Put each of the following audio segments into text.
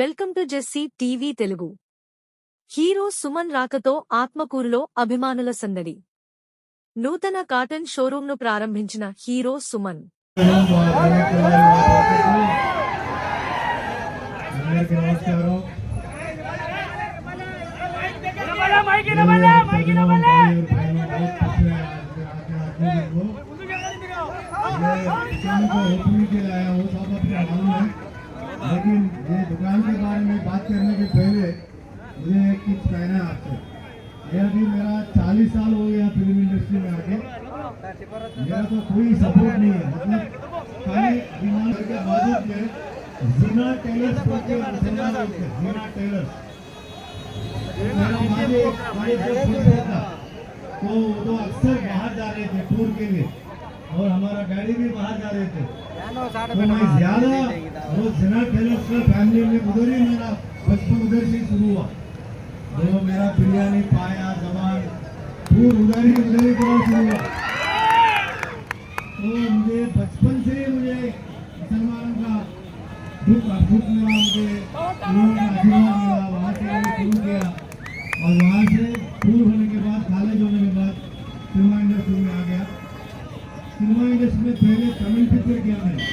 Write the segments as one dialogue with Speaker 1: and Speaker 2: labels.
Speaker 1: welcome to JC TV Telugu hero Suman రాకతో ఆత్మకూరులో అభిమానుల సందడి నూతన కాటన్ షోరూంను ప్రారంభించిన హీరో సుమన్
Speaker 2: అందరికీ నమస్కారం
Speaker 3: మైకి నమలే మైకి నమలే
Speaker 2: दुकान को ओपनिंग के लिए आया हूँ सब अपने मालूम है लेकिन ये दुकान के बारे में बात करने के पहले मुझे एक चीज़ कहना है आपसे। ये अभी मेरा 40 साल हो गया फ़िल्म इंडस्ट्री में आके। मेरा तो कोई सपोर्ट नहीं है। मतलब खाली बीमार के बावजूद में जीना टेलर्स के थे जीना टेलर्स। तो वो तो अक्सर बाहर जा रहे थे टूर के लिए। और हमारा डैडी भी बाहर जा रहे थे। तो मैं ज़्यादा वो जना टेलर्स का फैमिली में उधर ही मेरा बचपन उधर से शुरू हुआ। जो मेरा बिरयानी पाया, जवान टूर उधर ही उधर ही शुरू हुआ। तो मुझे बचपन से ही मुझे मुसलमानों का दुख दुख मिला, मुझे मिला, वहाँ से शुरू किया। और वहाँ से दूर होने के बाद कॉलेज होने के बाद सिनेमा इंडस्ट्री में आ गया। सिनेमा इंडस्ट्री में पहले तमिल पिक्चर किया मैंने।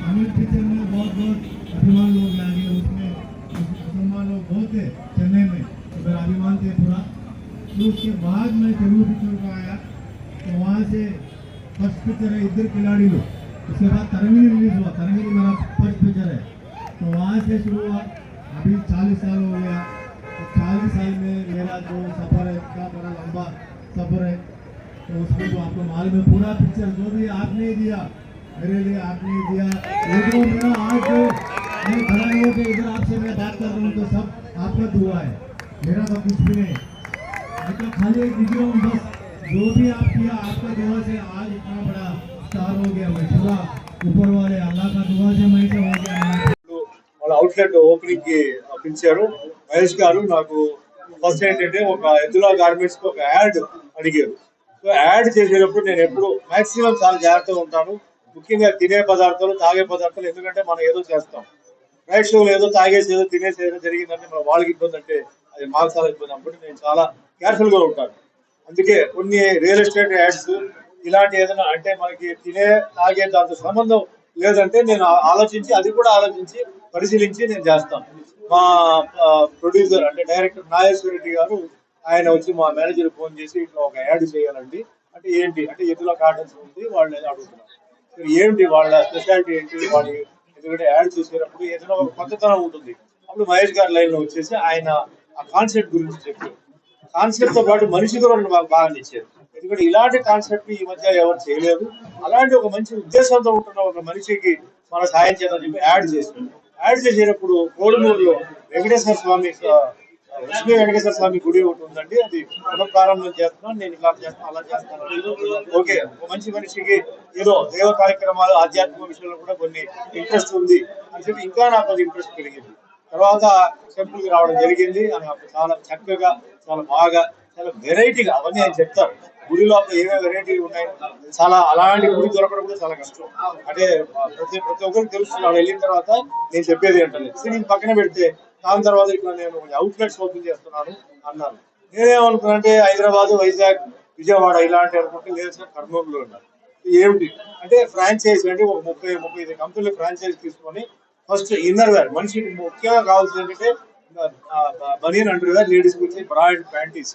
Speaker 2: तमिल पिक्चर में बहुत बहुत अभिमान लोग लगे उसमें मुसलमान लोग बहुत थे चेन्नई में। उधर अभिमान थे पूरा फिर उसके बाद मैं तेलुगु पिक्चर को आया तो वहाँ से फ़र्स्ट पिक्चर है इधर खिलाड़ी लोग। उसके बाद तरंगिनी रिलीज़ हुआ। तरंगिनी मेरा फ़र्स्ट पिक्चर है। तो वहाँ से शुरू हुआ। अभी चालीस साल हो गया। तो चालीस साल में मेरा जो सफ़र है, इतना बड़ा लंबा सफ़र है। तो उसमें जो आपको मालूम है, पूरा पिक्चर जो भी आपने दिया मेरे लिए आपने दिया ये जो मेरा आज जो मैं खड़ा हो के इधर आपसे मैं बात कर रहा हूँ तो सब आपका दुआ है मेरा तो कुछ भी नहीं मैं तो खाली एक दिख रहा हूँ बस जो भी आप किया आपका दुआ से आज इतना बड़ा स्टार हो गया मैं पूरा ऊपर वाले अल्लाह का दुआ से मैं से हो गया मैं
Speaker 4: వాళ్ళ అవుట్లెట్ ఓపెనింగ్ కి పిలిచారు మహేష్ గారు నాకు ఫస్ట్ ఏంటంటే ఒక ఎద్దుల గార్మెంట్స్ కి ఒక యాడ్ అడిగారు సో యాడ్ చేసేటప్పుడు నేను ఎప్పుడు మాక్సిమం చాలా జాగ్రత్తగా ఉంటాను ముఖ్యంగా తినే పదార్థాలు తాగే పదార్థాలు ఎందుకంటే మనం ఏదో చేస్తాం. రైట్ షోలో ఏదో తాగేసి ఏదో తినేసి ఏదో జరిగిందంటే మన వాళ్ళకి ఇబ్బంది అంటే అది మాకు చాలా ఇబ్బంది అప్పుడు నేను చాలా కేర్ఫుల్గా ఉంటాను. అందుకే కొన్ని రియల్ ఎస్టేట్ యాడ్స్ ఇలాంటి ఏదైనా అంటే మనకి తినే తాగే దాంతో సంబంధం లేదంటే నేను ఆలోచించి అది కూడా ఆలోచించి పరిశీలించి నేను చేస్తాను. మా ప్రొడ్యూసర్ అంటే డైరెక్టర్ నాగేశ్వర రెడ్డి గారు ఆయన వచ్చి మా మేనేజర్ ఫోన్ చేసి ఇట్లా ఒక యాడ్ చేయాలండి. అంటే ఏంటి? అంటే ఎదులో కాటన్స్ ఉంది? వాళ్ళు అడుగుతున్నారు ఏంటి వాళ్ళ స్పెషాలిటీ ఏంటి? వాళ్ళు ఎందుకంటే యాడ్ చేసేటప్పుడు ఏదైనా ఒక కొత్తతనం ఉంటుంది. అప్పుడు మహేష్ గారి లైన్లో వచ్చేసి ఆయన ఆ కాన్సెప్ట్ గురించి చెప్పారు కాన్సెప్ట్తో పాటు మనిషి కూడా మాకు బాగా నచ్చారు ఎందుకంటే ఇలాంటి కాన్సెప్ట్ ఈ మధ్య ఎవరు చేయలేదు. అలాంటి ఒక మంచి ఉద్దేశంతో ఉంటున్న ఒక మనిషికి మన సాయం చేద్దాం చెప్పి యాడ్ చేసి యాడ్ చేసేటప్పుడు కోడుమూరులో వెంకటేశ్వర స్వామి లక్ష్మీ వెంకటేశ్వర స్వామి గుడి ఒకటి ఉందండి. అది పునఃప్రారంభం చేస్తున్నాను నేను ఇలా చేస్తాను అలా చేస్తాను ఓకే ఒక మంచి మనిషికి ఏదో దేవ కార్యక్రమాలు ఆధ్యాత్మిక విషయంలో కూడా కొన్ని ఇంట్రెస్ట్ ఉంది అని చెప్పి ఇంకా నాకు అది ఇంట్రెస్ట్ పెరిగింది. తర్వాత టెంపుల్కి రావడం జరిగింది. అని నాకు చాలా చక్కగా చాలా బాగా చాలా వెరైటీగా అవన్నీ ఆయన చెప్తారు గుడి లోపల ఏమేమి వెరైటీలు ఉన్నాయి? చాలా అలాంటి గుడి దొరకడం కూడా చాలా కష్టం. అంటే ప్రతి ప్రతి ఒక్కరికి తెలుస్తుంది. వాళ్ళు వెళ్ళిన తర్వాత నేను చెప్పేది ఏంటంటే సరే నేను పక్కన పెడితే దాని తర్వాత ఇట్లా నేను అవుట్లెట్స్ ఓపెన్ చేస్తున్నాను అన్నాను. నేనేమనుకున్నా అంటే హైదరాబాద్ వైజాగ్ విజయవాడ ఇలాంటి అనుకుంటే లేదు సార్ కర్నూలులో ఉన్నారు ఏమిటి? అంటే ఫ్రాంచైజ్ అంటే ఒక ముప్పై ముప్పై ఐదు కంపెనీలు ఫ్రాంచైజ్ తీసుకొని ఫస్ట్ ఇన్నర్ వేర్ మనిషికి ముఖ్యంగా కావాల్సింది ఏంటంటే బనీన్ అండర్ వేర్ లేడీస్ గురించి బ్రాండ్ ప్యాంటీస్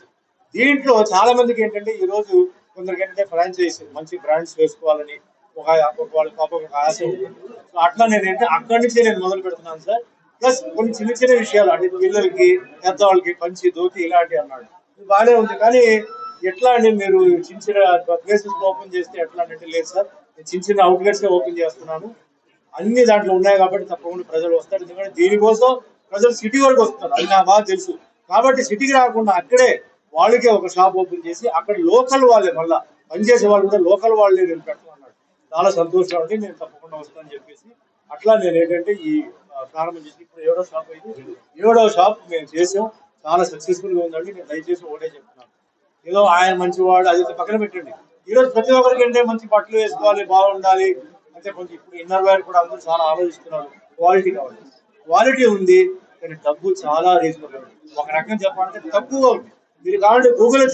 Speaker 4: దీంట్లో చాలా మందికి ఏంటంటే ఈ రోజు కొందరికి ఏంటంటే ఫ్రాంచైజ్ మంచి బ్రాండ్స్ వేసుకోవాలని ఒక ఒక వాళ్ళ పాప ఒక ఆశ ఉంటుంది. సో అట్లా నేను ఏంటంటే అక్కడి నుంచే నేను మొదలు పెడుతున్నాను సార్. ప్లస్ కొన్ని చిన్న చిన్న విషయాలు అంటే పిల్లలకి పెద్దవాళ్ళకి పంచి ధోతి ఇలాంటి అన్నాడు. బాగానే ఉంది కానీ ఎట్లా అండి మీరు చిన్న చిన్న ప్లేసెస్ ఓపెన్ చేస్తే ఎట్లా అంటే లేదు సార్ నేను చిన్న చిన్న అవుట్లెట్స్ ఓపెన్ చేస్తున్నాను. అన్ని దాంట్లో ఉన్నాయి కాబట్టి తప్పకుండా ప్రజలు వస్తారు. ఎందుకంటే దీనికోసం ప్రజలు సిటీ వరకు వస్తారు అది నాకు బాగా తెలుసు. కాబట్టి సిటీకి రాకుండా అక్కడే వాళ్ళకే ఒక షాప్ ఓపెన్ చేసి అక్కడ లోకల్ వాళ్ళే మళ్ళా పనిచేసే వాళ్ళు కూడా లోకల్ వాళ్ళే నేను పెట్టమన్నాడు చాలా సంతోషం అండి నేను తప్పకుండా వస్తానని చెప్పేసి. అట్లా నేను ఏంటంటే ఈ ప్రారంభం చేసి ఇప్పుడు ఏడో షాప్ అయితే ఏడో. షాప్ మేము చేసాం. చాలా సక్సెస్ఫుల్గా ఉందండి. నేను దయచేసి ఒకటే చెప్తున్నాను. ఏదో ఆయన మంచివాడు అది పక్కన పెట్టండి. ఈరోజు ప్రతి ఒక్కరికి అంటే మంచి బట్టలు వేసుకోవాలి బాగుండాలి. అంటే కొంచెం ఇప్పుడు ఇన్నర్ వేర్ కూడా అందరూ చాలా ఆలోచిస్తున్నారు. క్వాలిటీ కావాలి. క్వాలిటీ ఉంది కానీ డబ్బు చాలా రీజనబుల్ ఒక రకం చెప్పాలంటే తక్కువగా ఉంది. మీరు కావాలంటే గూగుల్